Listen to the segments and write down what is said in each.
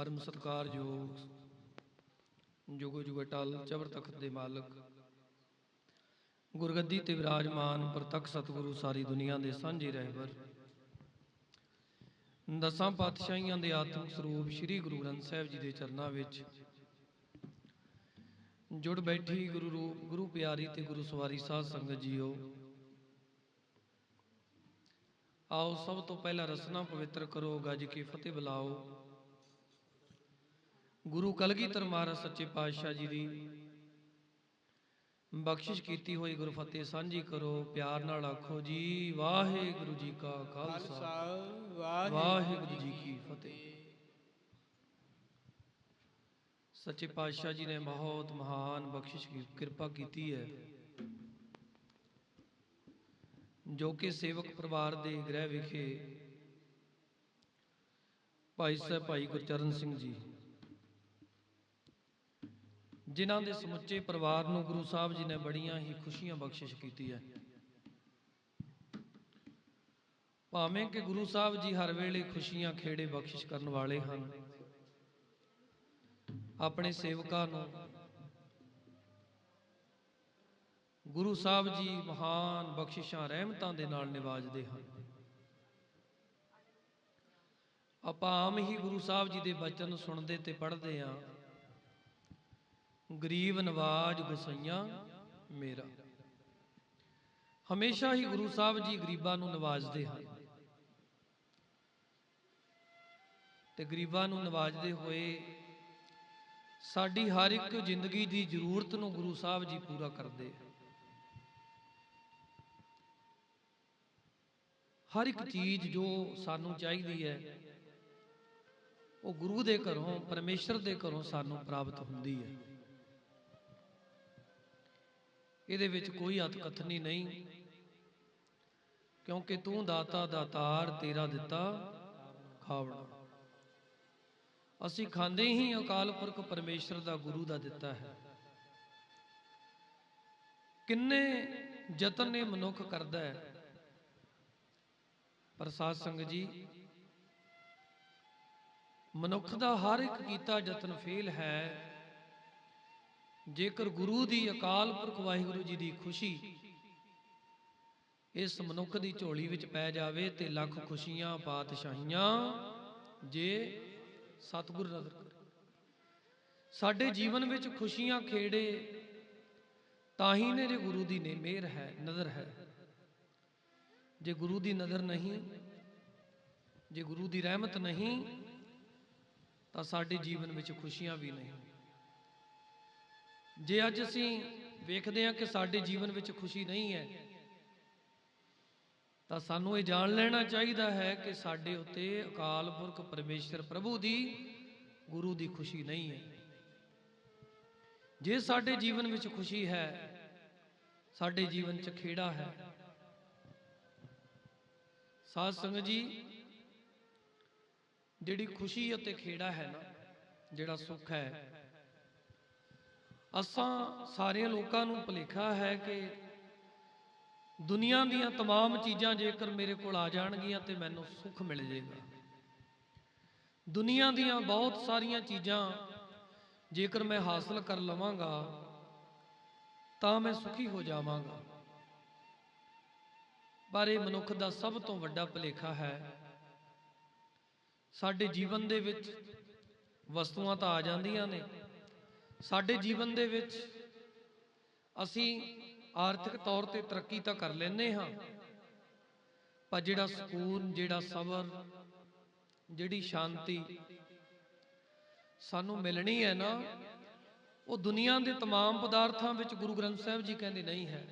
ਪਰਮ ਸਤਿਕਾਰਯੋਗ ਜੁਗੋ ਜੁਗ ਅਟਲ ਚਵਰ ਤਖਤ ਦੇ ਮਾਲਕ। ਗੁਰਗੱਦੀ ਤੇ ਵਿਰਾਜਮਾਨ ਪ੍ਰਤੱਖ ਸਤਿਗੁਰੂ ਸਾਰੀ ਦੁਨੀਆ ਦੇ ਸਾਂਝੇ ਰਹਿਬਰ। ਦਸਾਂ ਪਾਤਸ਼ਾਹੀਆਂ ਦੇ ਆਤਮਿਕ ਸਰੂਪ ਸ੍ਰੀ ਗੁਰੂ ਗ੍ਰੰਥ ਸਾਹਿਬ ਜੀ ਦੇ ਚਰਨਾਂ ਵਿੱਚ ਜੁੜ ਬੈਠੀ ਗੁਰੂ ਰੂਪ, ਗੁਰੂ ਪਿਆਰੀ ਤੇ ਗੁਰੂ ਸਵਾਰੀ ਸਾਧ ਸੰਗਤ ਜੀਓ। ਆਓ ਸਭ ਤੋਂ ਪਹਿਲਾਂ ਰਸਨਾ ਪਵਿੱਤਰ ਕਰੋ, ਗੱਜ ਕੇ ਫਤਿਹ ਬੁਲਾਓ। ਗੁਰੂ ਕਲਗੀਧਰ ਮਹਾਰਾਜ ਸੱਚੇ ਪਾਤਸ਼ਾਹ ਜੀ ਦੀ ਬਖਸ਼ਿਸ਼ ਕੀਤੀ ਹੋਈ ਗੁਰੂ ਫਤਿਹ ਸਾਂਝੀ ਕਰੋ ਪਿਆਰ ਨਾਲ ਆਖੋ ਜੀ ਵਾਹਿਗੁਰੂ ਜੀ ਕਾ ਖਾਲਸਾ। ਵਾਹਿਗੁਰੂ ਜੀ ਕੀ ਫਤਿਹ। ਸੱਚੇ ਪਾਤਸ਼ਾਹ ਜੀ ਨੇ ਬਹੁਤ ਮਹਾਨ ਬਖਸ਼ਿਸ਼ ਕੀ ਕਿਰਪਾ ਕੀਤੀ ਹੈ। ਜੋ ਕਿ ਸੇਵਕ ਪਰਿਵਾਰ ਦੇ ਗ੍ਰਹਿ ਵਿਖੇ ਭਾਈ ਸਾਹਿਬ ਭਾਈ ਗੁਰਚਰਨ ਸਿੰਘ ਜੀ ਜਿਨ੍ਹਾਂ ਦੇ ਸਮੁੱਚੇ ਪਰਿਵਾਰ ਨੂੰ ਗੁਰੂ ਸਾਹਿਬ ਜੀ ਨੇ ਬੜੀਆਂ ਹੀ ਖੁਸ਼ੀਆਂ ਬਖਸ਼ਿਸ਼ ਕੀਤੀ ਹੈ। ਭਾਵੇਂ ਕਿ ਗੁਰੂ ਸਾਹਿਬ ਜੀ ਹਰ ਵੇਲੇ ਖੁਸ਼ੀਆਂ ਖੇੜੇ ਬਖਸ਼ਿਸ਼ ਕਰਨ ਵਾਲੇ ਹਨ, ਆਪਣੇ ਸੇਵਕਾਂ ਨੂੰ ਗੁਰੂ ਸਾਹਿਬ ਜੀ ਮਹਾਨ ਬਖਸ਼ਿਸ਼ਾਂ ਰਹਿਮਤਾਂ ਦੇ ਨਾਲ ਨਿਵਾਜਦੇ ਹਨ। ਆਪਾਂ ਆਮ ਹੀ ਗੁਰੂ ਸਾਹਿਬ ਜੀ ਦੇ ਬਚਨ ਸੁਣਦੇ ਤੇ ਪੜ੍ਹਦੇ ਆਂ ਗਰੀਬ ਨਵਾਜ ਗੁਸਈਆਂ ਮੇਰਾ। ਹਮੇਸ਼ਾ ਹੀ ਗੁਰੂ ਸਾਹਿਬ ਜੀ ਗਰੀਬਾਂ ਨੂੰ ਨਵਾਜਦੇ ਹਨ। ਤੇ ਗਰੀਬਾਂ ਨੂੰ ਨਵਾਜਦੇ ਹੋਏ ਸਾਡੀ ਹਰ ਇੱਕ ਜ਼ਿੰਦਗੀ ਦੀ ਜ਼ਰੂਰਤ ਨੂੰ ਗੁਰੂ ਸਾਹਿਬ ਜੀ ਪੂਰਾ ਕਰਦੇ ਹਰ ਇੱਕ ਚੀਜ਼ ਜੋ ਸਾਨੂੰ ਚਾਹੀਦੀ ਹੈ, ਉਹ ਗੁਰੂ ਦੇ ਘਰੋਂ, ਪਰਮੇਸ਼ਰ ਦੇ ਘਰੋਂ ਸਾਨੂੰ ਪ੍ਰਾਪਤ ਹੁੰਦੀ ਹੈ। ਇਹਦੇ ਵਿੱਚ ਕੋਈ ਅਤਕਥਨੀ ਨਹੀਂ। ਕਿਉਂਕਿ ਤੂੰ ਦਾਤਾ ਦਾਤਾਰ ਤੇਰਾ ਦਿੱਤਾ ਖਾਵਣਾ। ਅਸੀਂ ਖਾਂਦੇ ਹੀ ਅਕਾਲ ਪੁਰਖ ਪਰਮੇਸ਼ਰ ਦਾ ਗੁਰੂ ਦਾ ਦਿੱਤਾ ਹੈ। ਕਿੰਨੇ ਯਤਨ ਇਹ ਮਨੁੱਖ ਕਰਦਾ ਹੈ। ਪ੍ਰਸਾਦ ਸਾਧ ਜੀ, ਮਨੁੱਖ ਦਾ ਹਰ ਇੱਕ ਕੀਤਾ ਯਤਨ ਫੇਲ ਹੈ। ਜੇਕਰ ਗੁਰੂ ਦੀ ਅਕਾਲ ਪੁਰਖ ਵਾਹਿਗੁਰੂ ਜੀ ਦੀ ਖੁਸ਼ੀ ਇਸ ਮਨੁੱਖ ਦੀ ਝੋਲੀ ਵਿੱਚ ਪੈ ਜਾਵੇ ਤੇ ਲੱਖ ਖੁਸ਼ੀਆਂ ਪਾਤਸ਼ਾਹੀਆਂ ਜੇ ਸਤਿਗੁਰ ਨਜ਼ਰ ਕਰੇ। ਸਾਡੇ ਜੀਵਨ ਵਿੱਚ ਖੁਸ਼ੀਆਂ ਖੇੜੇ, ਤਾਂ ਹੀ ਨੇ ਜੇ ਗੁਰੂ ਦੀ ਨੇ ਮਿਹਰ ਹੈ, ਨਜ਼ਰ ਹੈ। ਜੇ ਗੁਰੂ ਦੀ ਨਜ਼ਰ ਨਹੀਂ, ਜੇ ਗੁਰੂ ਦੀ ਰਹਿਮਤ ਨਹੀਂ, ਤਾਂ ਸਾਡੇ ਜੀਵਨ ਵਿੱਚ ਖੁਸ਼ੀਆਂ ਵੀ ਨਹੀਂ। ਜੇ ਅੱਜ ਅਸੀਂ ਵੇਖਦੇ ਹਾਂ ਕਿ ਸਾਡੇ ਜੀਵਨ ਵਿੱਚ ਖੁਸ਼ੀ ਨਹੀਂ ਹੈ, ਤਾਂ ਸਾਨੂੰ ਇਹ ਜਾਣ ਲੈਣਾ ਚਾਹੀਦਾ ਹੈ ਕਿ ਸਾਡੇ ਉੱਤੇ ਅਕਾਲ ਪੁਰਖ ਪਰਮੇਸ਼ਰ ਪ੍ਰਭੂ ਦੀ, ਗੁਰੂ ਦੀ ਖੁਸ਼ੀ ਨਹੀਂ ਹੈ। ਜੇ ਸਾਡੇ ਜੀਵਨ ਵਿੱਚ ਖੁਸ਼ੀ ਹੈ, ਸਾਡੇ ਜੀਵਨ 'ਚ ਖੇੜਾ ਹੈ। ਸਾਧ ਸੰਗਤ ਜੀ, ਜਿਹੜੀ ਖੁਸ਼ੀ ਅਤੇ ਖੇੜਾ ਹੈ ਨਾ, ਜਿਹੜਾ ਸੁੱਖ ਹੈ ਅਸਾਂ ਸਾਰਿਆਂ ਲੋਕਾਂ ਨੂੰ ਭੁਲੇਖਾ ਹੈ ਕਿ ਦੁਨੀਆ ਦੀਆਂ तमाम ਚੀਜ਼ਾਂ ਜੇਕਰ ਮੇਰੇ ਕੋਲ ਆ ਜਾਣਗੀਆਂ ਤੇ ਮੈਨੂੰ ਸੁੱਖ ਮਿਲ ਜਾਏਗਾ ਦੁਨੀਆ ਦੀਆਂ ਬਹੁਤ ਸਾਰੀਆਂ ਚੀਜ਼ਾਂ ਜੇਕਰ ਮੈਂ ਹਾਸਲ ਕਰ ਲਵਾਂਗਾ ਤਾਂ ਮੈਂ ਸੁਖੀ ਹੋ ਜਾਵਾਂਗਾ ਪਰ ਇਹ ਮਨੁੱਖ ਦਾ ਸਭ ਤੋਂ ਵੱਡਾ ਭੁਲੇਖਾ ਹੈ ਸਾਡੇ ਜੀਵਨ ਦੇ ਵਿੱਚ ਵਸਤੂਆਂ ਤਾਂ ਆ ਜਾਂਦੀਆਂ ਨੇ ਸਾਡੇ ਜੀਵਨ ਦੇ ਵਿੱਚ ਅਸੀਂ ਆਰਥਿਕ ਤੌਰ ਤੇ ਤਰੱਕੀ ਤਾਂ ਕਰ ਲੈਨੇ ਹਾਂ ਪਰ ਜਿਹੜਾ ਸਕੂਨ ਜਿਹੜਾ ਸਬਰ ਜਿਹੜੀ ਸ਼ਾਂਤੀ ਸਾਨੂੰ ਮਿਲਣੀ ਹੈ ਨਾ ਉਹ ਦੁਨੀਆ ਦੇ तमाम ਪਦਾਰਥਾਂ ਵਿੱਚ ਗੁਰੂ ਗ੍ਰੰਥ ਸਾਹਿਬ ਜੀ ਕਹਿੰਦੇ ਨਹੀਂ ਹੈ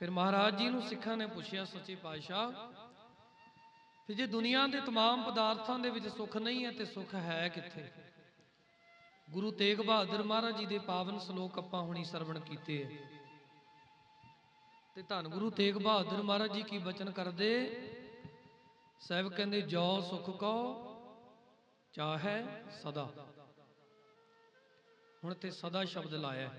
ਫਿਰ ਮਹਾਰਾਜ ਜੀ ਨੂੰ ਸਿੱਖਾਂ ਨੇ ਪੁੱਛਿਆ ਸੱਚੇ ਪਾਤਸ਼ਾਹ ਫਿਰ ਜੇ ਦੁਨੀਆ ਦੇ तमाम ਪਦਾਰਥਾਂ ਦੇ ਵਿੱਚ ਸੁੱਖ ਨਹੀਂ ਹੈ ਤੇ ਸੁੱਖ ਹੈ ਕਿੱਥੇ ਗੁਰੂ ਤੇਗ ਬਹਾਦਰ ਮਹਾਰਾਜ ਜੀ ਦੇ ਪਾਵਨ ਸ਼ਲੋਕ ਆਪਾਂ ਹੁਣੀ ਸਰਵਣ ਕੀਤੇ ਹੈ ਤੇ ਧੰਨ ਗੁਰੂ ਤੇਗ ਬਹਾਦਰ ਮਹਾਰਾਜ ਜੀ ਕੀ ਬਚਨ ਕਰਦੇ? ਸਾਹਿਬ ਕਹਿੰਦੇ, ਜੋ ਸੁਖ ਕੋ ਚਾਹੈ ਸਦਾ। ਹੁਣ ਤੇ ਸਦਾ ਸ਼ਬਦ ਲਾਇਆ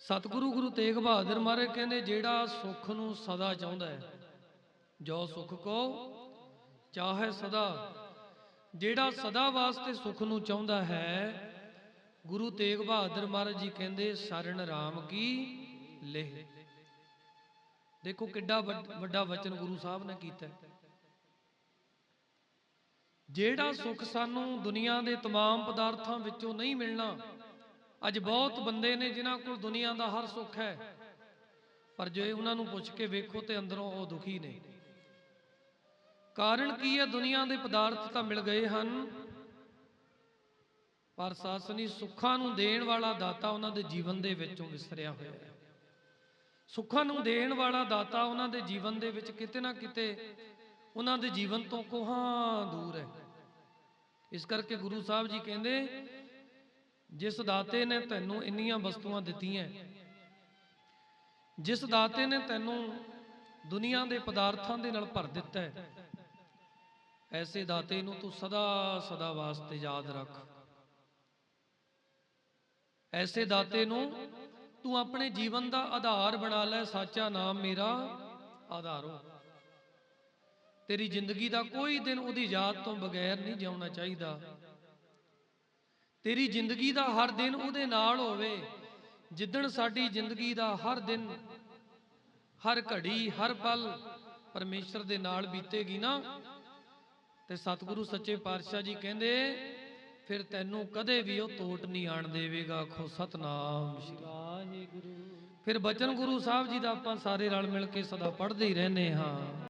ਸਤਿਗੁਰੂ ਗੁਰੂ ਤੇਗ ਬਹਾਦਰ ਮਹਾਰਾਜ ਕਹਿੰਦੇ, ਜਿਹੜਾ ਸੁੱਖ ਨੂੰ ਸਦਾ ਚਾਹੁੰਦਾ ਹੈ, ਜੋ ਸੁਖ ਕੋ ਚਾਹੇ ਸਦਾ। ਜਿਹੜਾ ਸਦਾ ਵਾਸਤੇ ਸੁਖ ਨੂੰ ਚਾਹੁੰਦਾ ਹੈ ਗੁਰੂ ਤੇਗ ਬਹਾਦਰ ਮਹਾਰਾਜ ਜੀ ਕਹਿੰਦੇ ਸ਼ਰਨ ਰਾਮ ਕੀ ਲੇਹ ਦੇਖੋ ਕਿੱਡਾ ਵੱਡ- ਵੱਡਾ ਵਚਨ ਗੁਰੂ ਸਾਹਿਬ ਨੇ ਕੀਤਾ ਹੈ। ਜਿਹੜਾ ਸੁਖ ਸਾਨੂੰ ਦੁਨੀਆ ਦੇ तमाम ਪਦਾਰਥਾਂ ਵਿੱਚੋਂ ਨਹੀਂ ਮਿਲਣਾ ਅੱਜ ਬਹੁਤ ਬੰਦੇ ਨੇ ਜਿਨ੍ਹਾਂ ਕੋਲ ਦੁਨੀਆ ਦਾ ਹਰ ਸੁੱਖ ਹੈ ਪਰ ਜੇ ਉਹਨਾਂ ਨੂੰ ਪੁੱਛ ਕੇ ਵੇਖੋ ਤੇ ਅੰਦਰੋਂ ਉਹ ਦੁਖੀ ਨੇ ਕਾਰਨ ਕੀ ਹੈ? ਦੁਨੀਆ ਦੇ ਪਦਾਰਥ ਤਾਂ ਮਿਲ ਗਏ ਹਨ, ਪਰ ਸਾਸਨੀ ਸੁੱਖਾਂ ਨੂੰ ਦੇਣ ਵਾਲਾ ਦਾਤਾ ਉਹਨਾਂ ਦੇ ਜੀਵਨ ਦੇ ਵਿੱਚੋਂ ਵਿਸਰਿਆ ਹੋਇਆ ਹੈ। ਸੁੱਖਾਂ ਨੂੰ ਦੇਣ ਵਾਲਾ ਦਾਤਾ ਉਹਨਾਂ ਦੇ ਜੀਵਨ ਦੇ ਵਿੱਚ ਕਿਤੇ ਨਾ ਕਿਤੇ ਉਹਨਾਂ ਦੇ ਜੀਵਨ ਤੋਂ ਕੋਹਾਂ ਦੂਰ ਹੈ। ਇਸ ਕਰਕੇ ਗੁਰੂ ਸਾਹਿਬ ਜੀ ਕਹਿੰਦੇ, ਜਿਸ ਦਾਤੇ ਨੇ ਤੈਨੂੰ ਇੰਨੀਆਂ ਵਸਤੂਆਂ ਦਿੱਤੀਆਂ ਜਿਸ ਦਾਤੇ ਨੇ ਤੈਨੂੰ ਦੁਨੀਆ ਦੇ ਪਦਾਰਥਾਂ ਦੇ ਨਾਲ ਭਰ ਦਿੱਤਾ ਹੈ ਐਸੇ ਦਾਤੇ ਨੂੰ ਤੂੰ ਸਦਾ ਸਦਾ ਵਾਸਤੇ ਯਾਦ ਰੱਖ। ਐਸੇ ਦਾਤੇ ਨੂੰ ਤੂੰ ਆਪਣੇ ਜੀਵਨ ਦਾ ਆਧਾਰ ਬਣਾ ਲੈ, ਸਾਚਾ ਨਾਮ ਮੇਰਾ ਆਧਾਰੋ। ਤੇਰੀ ਜ਼ਿੰਦਗੀ ਦਾ ਕੋਈ ਦਿਨ ਉਹਦੀ ਯਾਦ ਤੋਂ ਬਗੈਰ ਨਹੀਂ ਜਿਉਣਾ ਚਾਹੀਦਾ। ਤੇਰੀ ਜ਼ਿੰਦਗੀ ਦਾ ਹਰ ਦਿਨ ਉਹਦੇ ਨਾਲ ਹੋਵੇ, ਜਿੱਦਣ ਸਾਡੀ ਜ਼ਿੰਦਗੀ ਦਾ ਹਰ ਦਿਨ, ਹਰ ਘੜੀ, ਹਰ ਪਲ ਪਰਮੇਸ਼ਰ ਦੇ ਨਾਲ ਬੀਤੇਗੀ ਨਾ ਤੇ ਸਤਿਗੁਰੂ ਸੱਚੇ ਪਾਤਸ਼ਾਹ ਜੀ ਕਹਿੰਦੇ ਫਿਰ ਤੈਨੂੰ ਕਦੇ ਵੀ ਉਹ ਟੋਟ ਨਹੀਂ ਆਣ ਦੇਵੇਗਾ ਖੋ ਸਤਨਾਮ ਸ਼੍ਰੀ ਵਾਹਿਗੁਰੂ। ਫਿਰ ਬਚਨ ਗੁਰੂ ਸਾਹਿਬ ਜੀ ਦਾ ਆਪਾਂ ਸਾਰੇ ਰਲ ਮਿਲ ਕੇ ਸਦਾ ਪੜ੍ਹਦੇ ਹੀ ਰਹਿੰਦੇ ਹਾਂ।